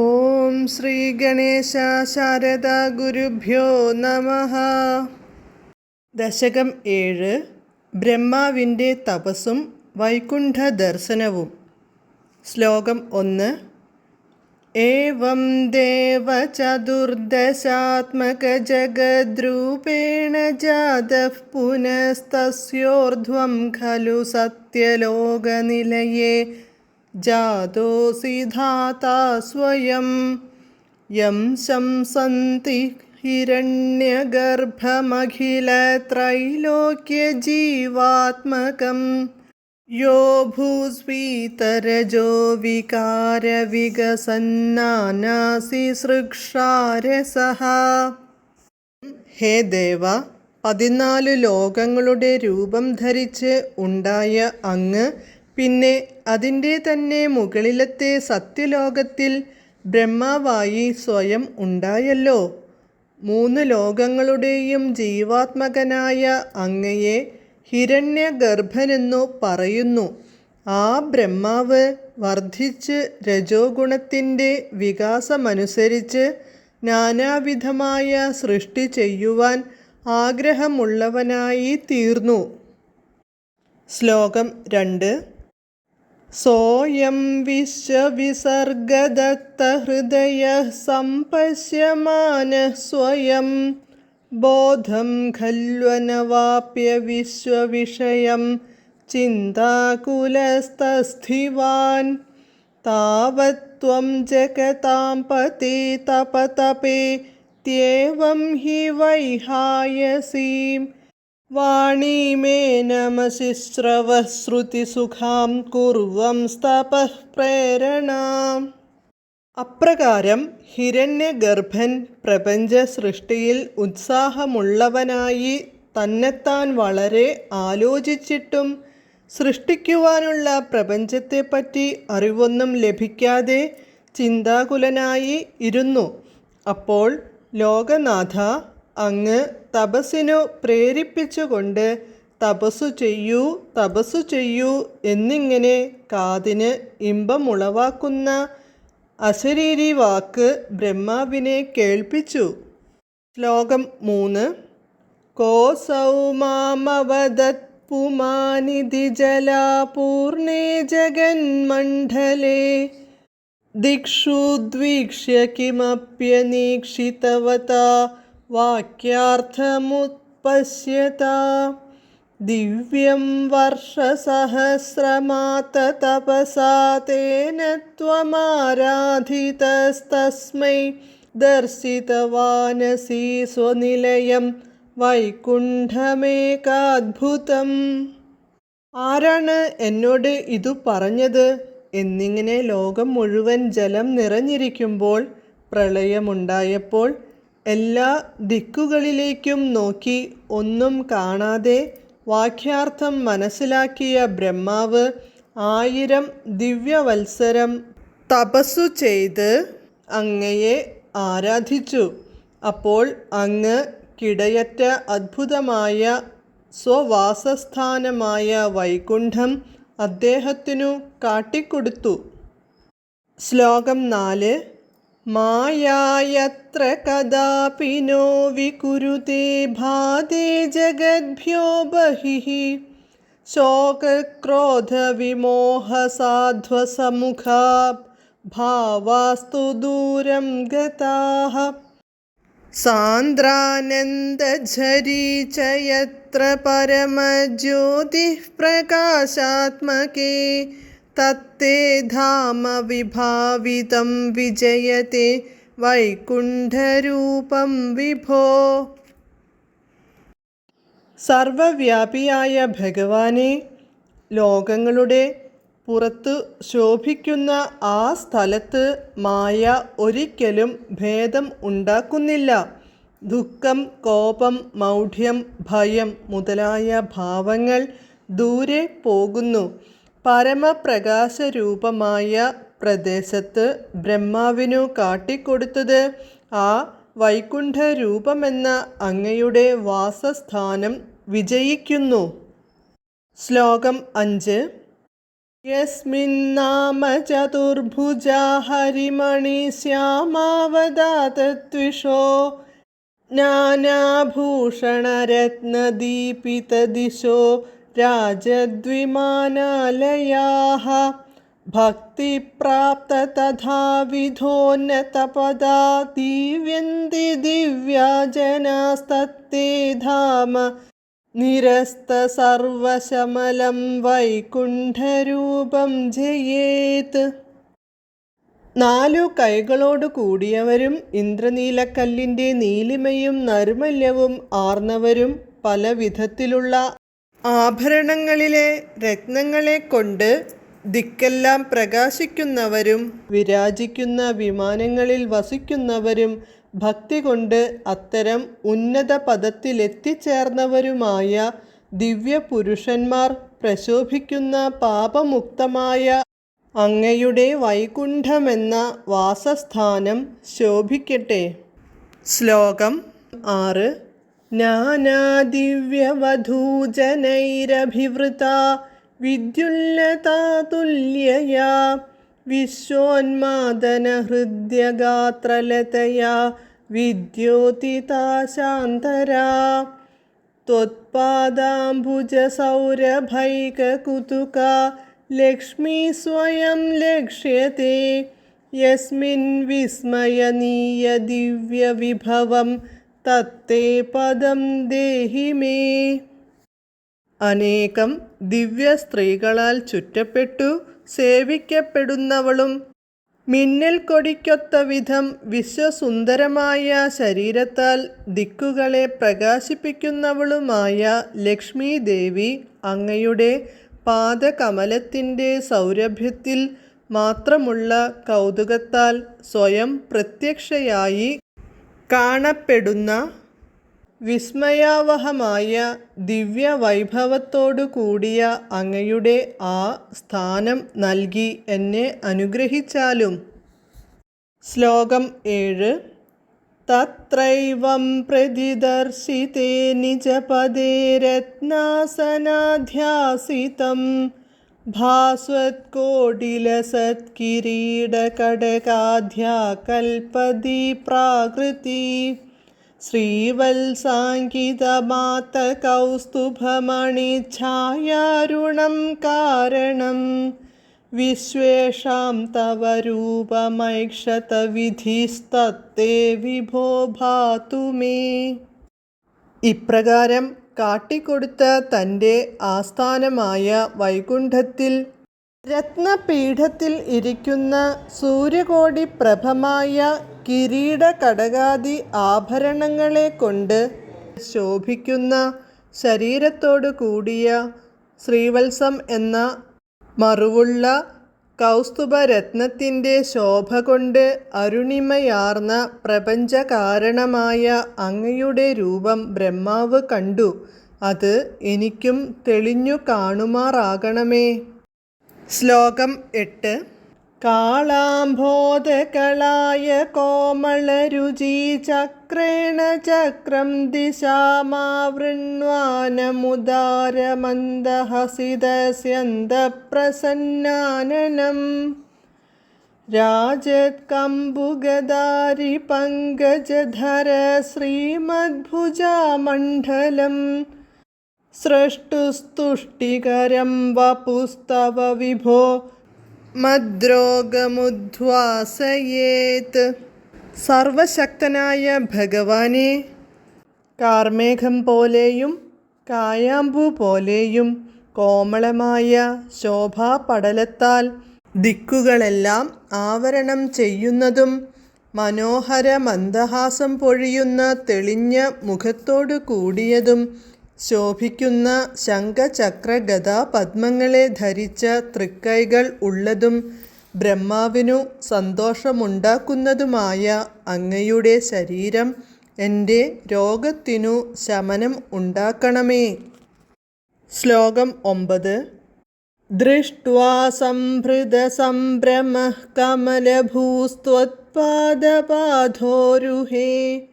ഓം ശ്രീ ഗണേശ ശാരദ ഗുരുഭ്യോ നമ. ദശകം ഏഴ് ബ്രഹ്മാവിന്റെ തപസ്സും വൈകുണ്ഠ ദർശനവും ശ്ലോകം ഒന്ന് ഏവം ദേവ ചതുർദശാത്മക ജഗദ്രൂപേണ ജാത പുനസ്തസ്യോർധ്വം ഖലു സത്യലോകനിലയേ. जातोऽसि धाता स्वयं यं शंसन्ति हिरण्यगर्भमखिलत्रैलोक्यजीवात्मकं यो भूस्वीतरजो विकारविकसन्नानासि സൃക്ഷാരസഹ ഹേ ദേവ പതിനാല് ലോകങ്ങളുടെ രൂപം ധരിച്ച് ഉണ്ടായ അങ്ങ് പിന്നെ അതിന്റെ തന്നെ മുകളിലത്തെ സത്യലോകത്തിൽ ബ്രഹ്മാവായി സ്വയം ഉണ്ടായല്ലോ. മൂന്ന് ലോകങ്ങളുടെയും ജീവാത്മകനായ അങ്ങയെ ഹിരണ്യഗർഭനെന്നു പറയുന്നു. ആ ബ്രഹ്മാവ് വർദ്ധിച്ച് രജോഗുണത്തിന്റെ വികാസമനുസരിച്ച് നാനാവിധമായ സൃഷ്ടി ചെയ്യുവാൻ ആഗ്രഹമുള്ളവനായി തീർന്നു. ശ്ലോകം രണ്ട്. सोऽयं विश्वविसर्गदत्तहृदयः सम्पश्यमानः स्वयं बोधं खल्वनवाप्य विश्वविषयं चिन्ताकुलस्तस्थिवान् तावत् त्वं जगतां पते तपतपे त्येवं हि वैहायसीम् നമശിശ്രവ ശ്രുതിസുഖാം കുർവം സ്തപ പ്രേരണാം. അപ്രകാരം ഹിരണ്യഗർഭൻ പ്രപഞ്ച സൃഷ്ടിയിൽ ഉത്സാഹമുള്ളവനായി തന്നെത്താൻ വളരെ ആലോചിച്ചിട്ടും സൃഷ്ടിക്കുവാനുള്ള പ്രപഞ്ചത്തെപ്പറ്റി അറിവൊന്നും ലഭിക്കാതെ ചിന്താകുലനായി ഇരുന്നു. അപ്പോൾ ലോകനാഥ അങ്ങ് തപസ്സിനു പ്രേരിപ്പിച്ചുകൊണ്ട് തപസ്സു ചെയ്യൂ തപസ്സു ചെയ്യൂ എന്നിങ്ങനെ കാതിന് ഇമ്പമുളവാക്കുന്ന അശരീരി വാക്ക് ബ്രഹ്മാവിനെ കേൾപ്പിച്ചു. ശ്ലോകം മൂന്ന്. കോസൗമാമവദത് പുമാനിധി ജഗന്മണ്ഡലേ. ദിക്ഷുദ്വീക്ഷ്യ കിമപ്യനീക്ഷിതവതാ ദിവ്യം വർഷസഹസ്രമാതപസാ തേന ത്വമാരാധിതസ്തസ്മൈ. ദർശിതവാനസി സ്വനിലയം വൈകുണ്ഠമേകാദ്ഭുതം ആരാണ് എന്നോട് ഇതു പറഞ്ഞത്? എന്നിങ്ങനെ ലോകം മുഴുവൻ ജലം നിറഞ്ഞിരിക്കുമ്പോൾ പ്രളയമുണ്ടായപ്പോൾ എല്ലാ ദിക്കുകളിലേക്കും നോക്കി ഒന്നും കാണാതെ വാക്യാർത്ഥം മനസ്സിലാക്കിയ ബ്രഹ്മാവ് ആയിരം ദിവ്യവത്സരം തപസ്സു ചെയ്ത് അങ്ങയെ ആരാധിച്ചു. അപ്പോൾ അങ്ങ് കിടയറ്റ അത്ഭുതമായ സ്വവാസസ്ഥാനമായ വൈകുണ്ഠം അദ്ദേഹത്തിനു കാട്ടിക്കൊടുത്തു. ശ്ലോകം നാല് मायात्र कदापि नो विकुरुते भाते जगद्भ्यो बहिः। शोकक्रोधविमोहसाध्वसमुखा भावास्तु दूरं गताः। सान्द्रानन्दझरी च यत्र परमज्योतिः प्रकाशात्मके തത്തേ ധാമ വിഭാവിതം വിജയത്തെ വൈകുണ്ഠരൂപം വിഭോ സർവവ്യാപിയായ ഭഗവാനെ ലോകങ്ങളുടെ പുറത്ത് ശോഭിക്കുന്ന ആ സ്ഥലത്ത് മായ ഒരിക്കലും ഭേദം ഉണ്ടാക്കുന്നില്ല. ദുഃഖം കോപം മൗഢ്യം ഭയം മുതലായ ഭാവങ്ങൾ ദൂരെ പോകുന്നു. പരമപ്രകാശരൂപമായ പ്രദേശത്ത് ബ്രഹ്മാവിനു കാട്ടിക്കൊടുത്തത് ആ വൈകുണ്ഠരൂപമെന്ന അങ്ങയുടെ വാസസ്ഥാനം വിജയിക്കുന്നു. ശ്ലോകം അഞ്ച്. യസ്മിന്നാമ ചതുർഭുജ ഹരിമണി ശ്യാമാവതാതത്വിഷോ നാനാഭൂഷണരത്നദീപിതദിശോ ഭക്തിപ്രാപ്ത തഥാവിധോന്നതപദാ ദീവ്യന്തി ദിവ്യാജനാസ്തത്തെ ധാമ. നിരസ്ത സർവശമലം വൈകുണ്ഠരൂപം ജയേത്. നാലു കൈകളോട് കൂടിയവരും ഇന്ദ്രനീലക്കല്ലിന്റെ നീലിമയും നൈർമല്യവും ആർന്നവരും പല വിധത്തിലുള്ള ആഭരണങ്ങളിലെ രത്നങ്ങളെ കൊണ്ട് ദിക്കെല്ലാം പ്രകാശിക്കുന്നവരും വിരാജിക്കുന്ന വിമാനങ്ങളിൽ വസിക്കുന്നവരും ഭക്തി കൊണ്ട് അത്തരം ഉന്നത പദത്തിലെത്തിച്ചേർന്നവരുമായ ദിവ്യപുരുഷന്മാർ പ്രശോഭിക്കുന്ന പാപമുക്തമായ അങ്ങയുടെ വൈകുണ്ഠമെന്ന വാസസ്ഥാനം ശോഭിക്കട്ടെ. ശ്ലോകം ആറ് നാനാദിവ്യവധൂജനൈരഭിവൃത വിദ്യുല്ലതാ തുല്യയാ വിശ്വോന്മാദനഹൃദ്യഗാത്രലതയാ വിദ്യോതിതാ ശാന്തരാ त्वत्पादाम्बुजसौरभैककुतुका लक्ष्मी स्वयं लक्ष्यते यस्मिन् विस्मयनीयदिव्यविभवं തത്തേ പദം ദേഹി മേ. അനേകം ദിവ്യ സ്ത്രീകളാൽ ചുറ്റപ്പെട്ടു സേവിക്കപ്പെടുന്നവളും മിന്നൽ കൊടിക്കൊത്ത വിധം വിശ്വസുന്ദരമായ ശരീരത്താൽ ദിക്കുകളെ പ്രകാശിപ്പിക്കുന്നവളുമായ ലക്ഷ്മി ദേവി അങ്ങയുടെ പാദകമലത്തിന്റെ സൗരഭ്യത്തിൽ മാത്രമുള്ള കൗതുകത്താൽ സ്വയം പ്രത്യക്ഷയായി കാണപ്പെടുന്ന വിസ്മയാവഹമായ ദിവ്യവൈഭവത്തോടു കൂടിയ അങ്ങയുടെ ആ സ്ഥാനം നൽകി എന്നെ അനുഗ്രഹിച്ചാലും. ശ്ലോകം ഏഴ്. തത്രൈവം പ്രതിദർശിതേ നിജപദേ രത്നാസനാധ്യാസിതം. ഭാസ്വത്കോടിലസത്കിരീടകടകാധ്യാകൽപതി പ്രാകൃതി ശ്രീവത്സാങ്കിതമാതകൗസ്തുഭമണിഛായാരുണം കാരണം. വിശ്വേഷാം തവ രൂപമൈക്ഷതവിധിസ്തത്തെ വിഭോ ഭാതു മേ. ഇപ്രകാരം കാട്ടിക്കൊടുത്ത തന്റെ ആസ്ഥാനമായ വൈകുണ്ഠത്തിൽ രത്നപീഠത്തിൽ ഇരിക്കുന്ന സൂര്യകോടി പ്രഭമായ കിരീട കടകാതി ആഭരണങ്ങളെ കൊണ്ട് ശോഭിക്കുന്ന ശരീരത്തോടു കൂടിയ ശ്രീവത്സം എന്ന മറുവുള്ള കൗസ്തുഭരത്നത്തിന്റെ ശോഭ കൊണ്ട് അരുണിമയാർന്ന പ്രപഞ്ചകാരണമായ അങ്ങയുടെ രൂപം ബ്രഹ്മാവ് കണ്ടു. അത് എനിക്കും തെളിഞ്ഞു കാണുമാറാകണമേ. ശ്ലോകം എട്ട്. കാളാംബോധകളായ കോമളരുചി ചക്രേണ ചക്രം ദിശാമാവൃണ്വാനമുദാരമന്ദഹസിതസ്യന്തപ്രസന്നാനനം രാജത്കമ്പുഗദാരി പങ്കജധര ശ്രീമദ്ഭുജാമണ്ഡലം സൃഷ്ടുസ്തുഷ്ടികരം വപുസ്തവ വിഭോ മദ്രോഗമുദ്വാസയേത് സർവശക്തനായ ഭഗവാനെ കാർമേഘം പോലെയും കായാമ്പു പോലെയും കോമളമായ ശോഭാപടലത്താൽ ദിക്കുകളെല്ലാം ആവരണം ചെയ്യുന്നതും മനോഹര മന്ദഹാസം പൊഴിയുന്ന തെളിഞ്ഞ മുഖത്തോടു കൂടിയതും ശോഭിക്കുന്ന ശംഖചക്ര ഗദാ പദ്മങ്ങളെ ധരിച്ച തൃക്കൈകൾ ഉള്ളതും ബ്രഹ്മാവിനു സന്തോഷമുണ്ടാക്കുന്നതുമായ അങ്ങയുടെ ശരീരം എന്റെ രോഗത്തിനു ശമനം ഉണ്ടാക്കണമേ. ശ്ലോകം ഒമ്പത്. ദൃഷ്ട്വാ സംഭൃതസംഭ്രമഃ കമലഭൂസ്ത്വത്പാദപാധോരുഹേ.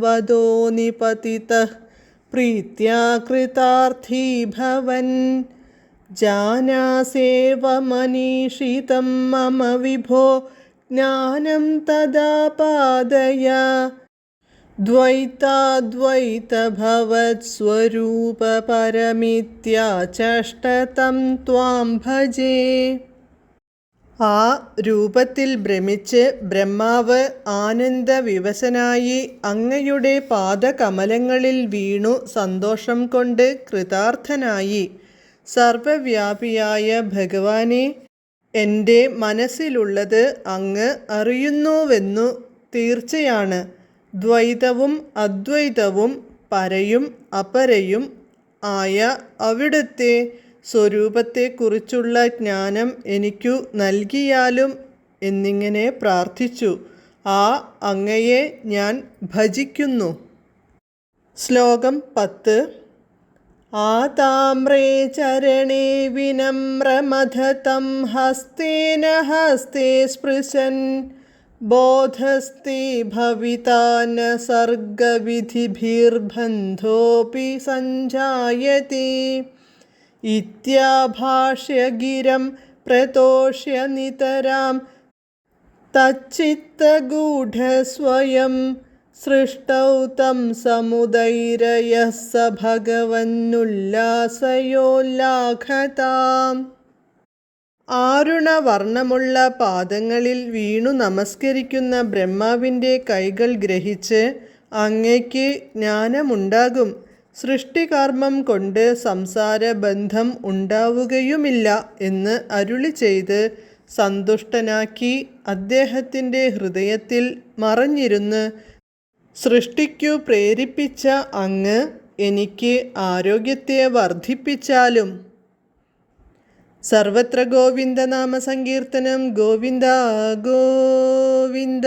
വദോ നിപതിതഃ പ്രീത്യാ കൃതാർത്ഥീ ഭവൻ ജാനാസേവ മനീഷിതം മമ വിഭോ ജ്ഞാനം തഥാ പാദയ ദ്വൈതാദ്വൈതഭവത്സ്വരൂപപരമിത്യാചഷ്ടതം ത്വാം ഭജേ ആ രൂപത്തിൽ ഭ്രമിച്ച് ബ്രഹ്മാവ് ആനന്ദവിവശനായി അങ്ങയുടെ പാദകമലങ്ങളിൽ വീണു സന്തോഷം കൊണ്ട് കൃതാർത്ഥനായി. സർവവ്യാപിയായ ഭഗവാനെ എന്റെ മനസ്സിലുള്ളത് അങ്ങ് അറിയുന്നുവെന്നു തീർച്ചയാണ്. ദ്വൈതവും അദ്വൈതവും പരയും അപരയും ആയ അവിടുത്തെ സ്വരൂപത്തെക്കുറിച്ചുള്ള ജ്ഞാനം എനിക്കു നൽകിയാലും എന്നിങ്ങനെ പ്രാർത്ഥിച്ചു. ആ അങ്ങയെ ഞാൻ ഭജിക്കുന്നു. ശ്ലോകം പത്ത്. ആതാമ്രേ ചരണേ വിനമ്രമഥതം ഹസ്തേന ഹസ്തേ സ്പൃശൻ. ബോധസ്തി ഭവിതാന സർഗവിധിഭീർബന്ധോപി സഞ്ജായതി. ഇത്യാഭാഷ്യഗിരം പ്രതോഷ്യ നിതരാം തച്ചിത്തഗൂഢസ്വയം സൃഷ്ടൗ തം സമുദൈരയഃ സ ഭഗവന്നുല്ലാസയോല്ലാഘതാം ആരുണവർണമുള്ള പാദങ്ങളിൽ വീണു നമസ്കരിക്കുന്ന ബ്രഹ്മാവിന്റെ കൈകൾ ഗ്രഹിച്ച് അങ്ങയ്ക്ക് ജ്ഞാനമുണ്ടാകും. സൃഷ്ടികർമ്മം കൊണ്ട് സംസാരബന്ധം ഉണ്ടാവുകയുമില്ല എന്ന് അരുളി ചെയ്ത് സന്തുഷ്ടനാക്കി അദ്ദേഹത്തിന്റെ ഹൃദയത്തിൽ മറഞ്ഞിരുന്ന് സൃഷ്ടിക്കു പ്രേരിപ്പിച്ച അങ്ങ് എനിക്ക് ആരോഗ്യത്തെ വർദ്ധിപ്പിച്ചാലും. സർവത്ര ഗോവിന്ദനാമ സങ്കീർത്തനം ഗോവിന്ദ ഗോവിന്ദ.